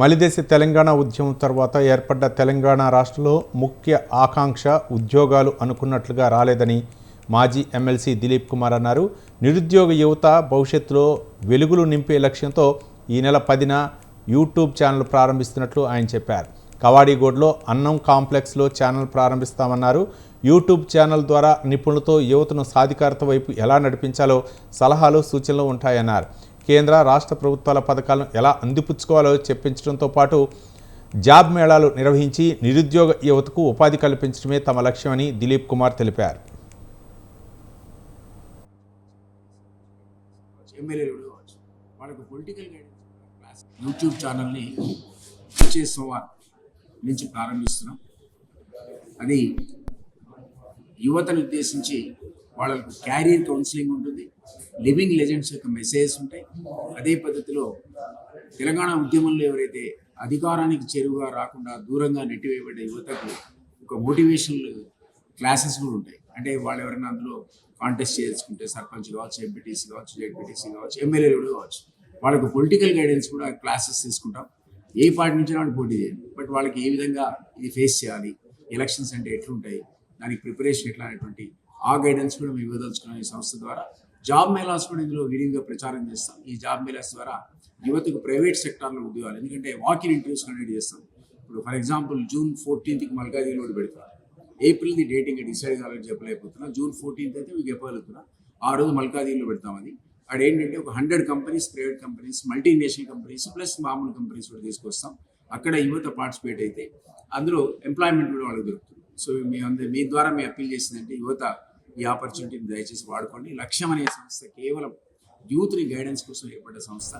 మలిదేశ తెలంగాణ ఉద్యమం తర్వాత ఏర్పడ్డ తెలంగాణ రాష్ట్రంలో ముఖ్య ఆకాంక్ష ఉద్యోగాలు అనుకున్నట్లుగా రాలేదని మాజీ ఎమ్మెల్సీ దిలీప్ కుమార్ అన్నారు. నిరుద్యోగ యువత భవిష్యత్తులో వెలుగులు నింపే లక్ష్యంతో ఈ నెల పదిన యూట్యూబ్ ఛానల్ ప్రారంభిస్తున్నట్లు ఆయన చెప్పారు. కవాడిగూడలో అన్నం కాంప్లెక్స్లో ఛానల్ ప్రారంభిస్తామన్నారు. యూట్యూబ్ ఛానల్ ద్వారా నిపుణులతో యువతను సాధికారత వైపు ఎలా నడిపించాలో సలహాలు సూచనలు ఉంటాయన్నారు. కేంద్ర రాష్ట్ర ప్రభుత్వాల పథకాలను ఎలా అందిపుచ్చుకోవాలో చెప్పించడంతో పాటు జాబ్ మేళాలు నిర్వహించి నిరుద్యోగ యువతకు ఉపాధి కల్పించడమే తమ లక్ష్యమని దిలీప్ కుమార్ తెలిపారు. ఎమ్మెల్యేలు వాళ్ళకు పొలిటికల్ గైడెన్స్ యూట్యూబ్ ఛానల్ని వచ్చే సోమవారం నుంచి ప్రారంభిస్తున్నాం. అది యువతను ఉద్దేశించి వాళ్ళకు క్యారియర్ కౌన్సిలింగ్ ఉంటుంది లివింగ్ లెజెండ్స్ యొక్క మెసేజెస్ ఉంటాయి. అదే పద్ధతిలో తెలంగాణ ఉద్యమంలో ఎవరైతే అధికారానికి చేరువుగా రాకుండా దూరంగా నెట్టివేయబడ్డ యువతకు ఒక మోటివేషనల్ క్లాసెస్ కూడా ఉంటాయి. అంటే వాళ్ళు ఎవరైనా అందులో కాంటెస్ట్ చేసుకుంటే సర్పంచ్ కావచ్చు ఎంపీటీసీ కావచ్చు జెడ్పీటీసీ కావచ్చు ఎమ్మెల్యేలు కూడా కావచ్చు వాళ్ళకు పొలిటికల్ గైడెన్స్ కూడా క్లాసెస్ తీసుకుంటాం. ఏ పార్టీ నుంచి వాళ్ళు పోటీ చేయండి బట్ వాళ్ళకి ఏ విధంగా ఇది ఫేస్ చేయాలి ఎలక్షన్స్ అంటే ఎట్లుంటాయి దానికి ప్రిపరేషన్ ఎట్లా అనేటువంటి ఆ గైడెన్స్ కూడా మేము ఇవ్వదలుచుకున్నాం ఈ సంస్థ ద్వారా. జాబ్ మేళాస్ కూడా ఇందులో విరివిగా ప్రచారం చేస్తాం. ఈ జాబ్ మేళాస్ ద్వారా యువతకు ప్రైవేట్ సెక్టార్లో ఉద్యోగాలు ఎందుకంటే వాకిన్ ఇంటర్వ్యూస్ కండక్ట్ చేస్తాం. ఇప్పుడు ఫర్ ఎగ్జాంపుల్ జూన్ ఫోర్టీన్త్కి మల్కాజిగిరిలో కూడా పెడతాం ఏప్రిల్ది డేటింగ్ డిసైడ్ కావాలని చెప్పలేకపోతున్నా. జూన్ ఫోర్టీన్త్ అయితే మీకు చెప్పగలుగుతున్నా. ఆ రోజు మల్కాజిగిరిలో పెడతాం అది. అక్కడ ఏంటంటే ఒక hundred companies private companies multinational companies plus మామూలు కంపెనీస్ కూడా తీసుకొస్తాం. అక్కడ యువత పార్టిసిపేట్ అయితే అందులో ఎంప్లాయ్మెంట్ కూడా వాళ్ళకి దొరుకుతుంది. సో మీ అందరి మీ ద్వారా మేము అప్పీల్ చేసిందంటే యువత ఈ ఆపర్చునిటీని దయచేసి వాడుకోండి. లక్ష్యం అనే సంస్థ కేవలం యూత్ని గైడెన్స్ కోసం ఏర్పడ్డ సంస్థ.